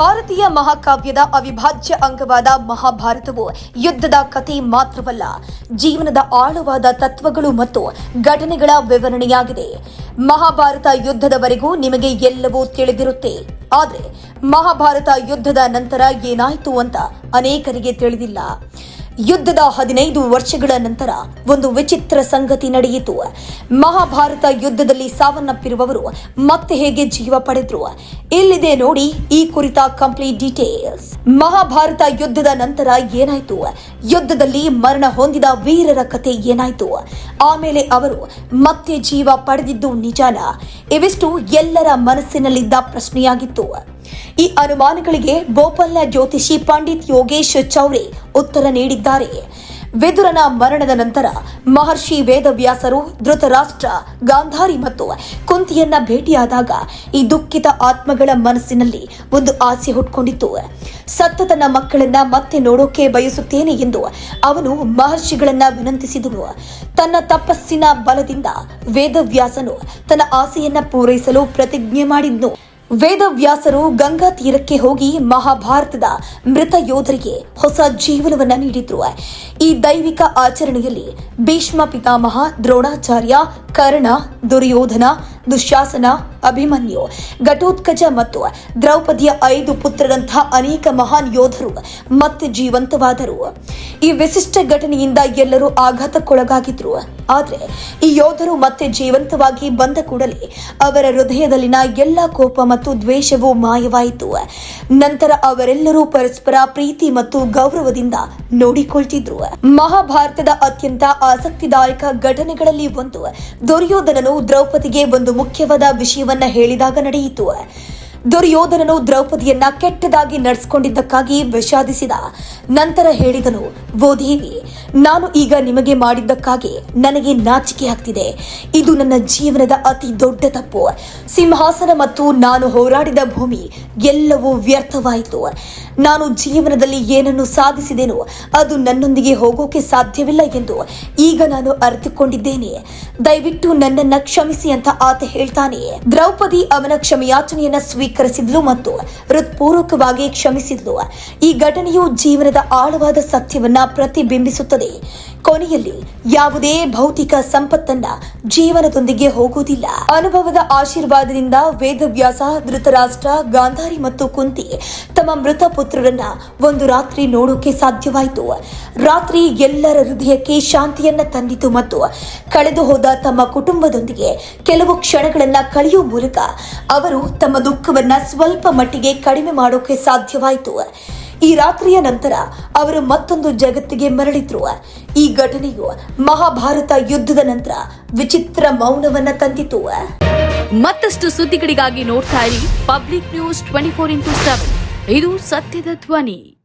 ಭಾರತೀಯ ಮಹಾಕಾವ್ಯದ ಅವಿಭಾಜ್ಯ ಅಂಗವಾದ ಮಹಾಭಾರತವು ಯುದ್ಧದ ಕಥೆ ಮಾತ್ರವಲ್ಲ, ಜೀವನದ ಆಳವಾದ ತತ್ವಗಳು ಮತ್ತು ಘಟನೆಗಳ ವಿವರಣೆಯಾಗಿದೆ. ಮಹಾಭಾರತ ಯುದ್ಧದವರೆಗೂ ನಿಮಗೆ ಎಲ್ಲವೂ ತಿಳಿದಿರುತ್ತೆ. ಆದರೆ ಮಹಾಭಾರತ ಯುದ್ಧದ ನಂತರ ಏನಾಯಿತು ಅಂತ ಅನೇಕರಿಗೆ ತಿಳಿದಿಲ್ಲ. ಯುದ್ಧದ ಹದಿನೈದು ವರ್ಷಗಳ ನಂತರ ಒಂದು ವಿಚಿತ್ರ ಸಂಗತಿ ನಡೆಯಿತು. ಮಹಾಭಾರತ ಯುದ್ಧದಲ್ಲಿ ಸಾವನ್ನಪ್ಪಿರುವವರು ಮತ್ತೆ ಹೇಗೆ ಜೀವ ಪಡೆದ್ರು? ಇಲ್ಲಿದೆ ನೋಡಿ ಈ ಕುರಿತ ಕಂಪ್ಲೀಟ್ ಡೀಟೇಲ್ಸ್ ಮಹಾಭಾರತ ಯುದ್ಧದ ನಂತರ ಏನಾಯ್ತು? ಯುದ್ಧದಲ್ಲಿ ಮರಣ ಹೊಂದಿದ ವೀರರ ಕತೆ ಏನಾಯ್ತು? ಆಮೇಲೆ ಅವರು ಮತ್ತೆ ಜೀವ ಪಡೆದಿದ್ದು ನಿಜಾನ? ಇವಿಷ್ಟು ಎಲ್ಲರ ಮನಸ್ಸಿನಲ್ಲಿದ್ದ ಪ್ರಶ್ನೆಯಾಗಿತ್ತು. ಈ ಅನುಮಾನಗಳಿಗೆ ಬೋಪಲ್ನ ಜ್ಯೋತಿಷಿ ಪಂಡಿತ್ ಯೋಗೇಶ್ ಚೌರೆ ಉತ್ತರ ನೀಡಿದ್ದಾರೆ. ವಿದುರನ ಮರಣದ ನಂತರ ಮಹರ್ಷಿ ವೇದವ್ಯಾಸರು, ಧೃತರಾಷ್ಟ್ರ, ಗಾಂಧಾರಿ ಮತ್ತು ಕುಂತಿಯನ್ನ ಭೇಟಿಯಾದಾಗ ಈ ದುಃಖಿತ ಆತ್ಮಗಳ ಮನಸ್ಸಿನಲ್ಲಿ ಒಂದು ಆಸೆ ಹುಟ್ಕೊಂಡಿತ್ತು. ಸತ್ತ ತನ್ನ ಮಕ್ಕಳನ್ನ ಮತ್ತೆ ನೋಡೋಕೆ ಬಯಸುತ್ತೇನೆ ಎಂದು ಅವನು ಮಹರ್ಷಿಗಳನ್ನ ವಿನಂತಿಸಿದನು. ತನ್ನ ತಪಸ್ಸಿನ ಬಲದಿಂದ ವೇದವ್ಯಾಸನು ತನ್ನ ಆಸೆಯನ್ನ ಪೂರೈಸಲು ಪ್ರತಿಜ್ಞೆ ಮಾಡಿದ್ನು. ವೇದವ್ಯಾಸರು ಗಂಗಾ ತೀರಕ್ಕೆ ಹೋಗಿ ಮಹಾಭಾರತದ ಮೃತ ಯೋಧರಿಗೆ ಹೊಸ ಜೀವನವನ್ನ ನೀಡಿದ್ರು. ಈ ದೈವಿಕ ಆಚರಣೆಯಲ್ಲಿ ಭೀಷ್ಮ ಪಿತಾಮಹ, ದ್ರೋಣಾಚಾರ್ಯ, ಕರ್ಣ, ದುರ್ಯೋಧನ, ದುಶಾಸನ, ಅಭಿಮನ್ಯು, ಘಟೋತ್ಕಜ ಮತ್ತು ದ್ರೌಪದಿಯ ಐದು ಪುತ್ರರಂತಹ ಅನೇಕ ಮಹಾನ್ ಯೋಧರು ಮತ್ತೆ ಜೀವಂತವಾದರು. ಈ ವಿಶಿಷ್ಟ ಘಟನೆಯಿಂದ ಎಲ್ಲರೂ ಆಘಾತಕ್ಕೊಳಗಾಗಿದ್ರು. ಆದರೆ ಈ ಯೋಧರು ಮತ್ತೆ ಜೀವಂತವಾಗಿ ಬಂದ ಕೂಡಲೇ ಅವರ ಹೃದಯದಲ್ಲಿನ ಎಲ್ಲ ಕೋಪ ಮತ್ತು ದ್ವೇಷವು ಮಾಯವಾಯಿತು. ನಂತರ ಅವರೆಲ್ಲರೂ ಪರಸ್ಪರ ಪ್ರೀತಿ ಮತ್ತು ಗೌರವದಿಂದ ನೋಡಿಕೊಳ್ತಿದ್ರು. ಮಹಾಭಾರತದ ಅತ್ಯಂತ ಆಸಕ್ತಿದಾಯಕ ಘಟನೆಗಳಲ್ಲಿ ಒಂದು. ದುರ್ಯೋಧನನು ದ್ರೌಪದಿಗೆ ಒಂದು ಮುಖ್ಯವಾದ ವಿಷಯವನ್ನ ಹೇಳಿದಾಗ ನಡೆಯಿತು. ದುರ್ಯೋಧನನು ದ್ರೌಪದಿಯನ್ನ ಕೆಟ್ಟದಾಗಿ ನಡೆಸಿಕೊಂಡಿದ್ದಕ್ಕಾಗಿ ವಿಷಾದಿಸಿದ. ನಂತರ ಹೇಳಿದನು ಓ ದೇವಿ ನಾನು ಈಗ ನಿಮಗೆ ಮಾಡಿದ್ದಕ್ಕಾಗಿ ನನಗೆ ನಾಚಿಕೆ ಆಗ್ತಿದೆ. ಇದು ನನ್ನ ಜೀವನದ ಅತಿ ದೊಡ್ಡ ತಪ್ಪು. ಸಿಂಹಾಸನ ಮತ್ತು ನಾನು ಹೋರಾಡಿದ ಭೂಮಿ ಎಲ್ಲವೂ ವ್ಯರ್ಥವಾಯಿತು. ನಾನು ಜೀವನದಲ್ಲಿ ಏನನ್ನು ಸಾಧಿಸಿದೆನೋ ಅದು ನನ್ನೊಂದಿಗೆ ಹೋಗೋಕೆ ಸಾಧ್ಯವಿಲ್ಲ ಎಂದು ಈಗ ನಾನು ಅರಿತುಕೊಂಡಿದ್ದೇನೆ. ದಯವಿಟ್ಟು ನನ್ನನ್ನ ಕ್ಷಮಿಸಿ ಅಂತ ಆತ ಹೇಳ್ತಾನೆ. ದ್ರೌಪದಿ ಅವನ ಕ್ಷಮೆಯಾಚನೆಯನ್ನ ಸ್ವೀಕರಿಸಿದ್ಲು ಮತ್ತು ಹೃತ್ಪೂರ್ವಕವಾಗಿ ಕ್ಷಮಿಸಿದ್ಲು. ಈ ಘಟನೆಯು ಜೀವನದ ಆಳವಾದ ಸತ್ಯವನ್ನ ಪ್ರತಿಬಿಂಬಿಸುತ್ತದೆ. ಕೊನೆಯಲ್ಲಿ ಯಾವುದೇ ಭೌತಿಕ ಸಂಪತ್ತನ್ನ ಜೀವನದೊಂದಿಗೆ ಹೋಗುವುದಿಲ್ಲ. ಅನುಭವದ ಆಶೀರ್ವಾದದಿಂದ ವೇದವ್ಯಾಸ, ಧೃತರಾಷ್ಟ್ರ, ಗಾಂಧಾರಿ ಮತ್ತು ಕುಂತಿ ತಮ್ಮ ಮೃತ ಪುತ್ರರನ್ನ ಒಂದು ರಾತ್ರಿ ನೋಡೋಕೆ ಸಾಧ್ಯವಾಯಿತು. ರಾತ್ರಿ ಎಲ್ಲರ ಹೃದಯಕ್ಕೆ ಶಾಂತಿಯನ್ನ ತಂದಿತು ಮತ್ತು ಕಳೆದು ಹೋದ ತಮ್ಮ ಕುಟುಂಬದೊಂದಿಗೆ ಕೆಲವು ಕ್ಷಣಗಳನ್ನ ಕಳೆಯುವ ಮೂಲಕ ಅವರು ತಮ್ಮ ದುಃಖವನ್ನ ಸ್ವಲ್ಪ ಮಟ್ಟಿಗೆ ಕಡಿಮೆ ಮಾಡೋಕೆ ಸಾಧ್ಯವಾಯಿತು. ಈ ರಾತ್ರಿಯ ನಂತರ ಅವರು ಮತ್ತೊಂದು ಜಗತ್ತಿಗೆ ಮರಳಿದ್ರು. ಈ ಘಟನೆಯು ಮಹಾಭಾರತ ಯುದ್ಧದ ನಂತರ ವಿಚಿತ್ರ ಮೌನವನ್ನ ತಂದಿತು. ಮತ್ತಷ್ಟು ಸುದ್ದಿಗಳಿಗಾಗಿ ನೋಡ್ತಾ ಇರಿ public news twenty four into seven. ಇದು ಸತ್ಯದ ಧ್ವನಿ.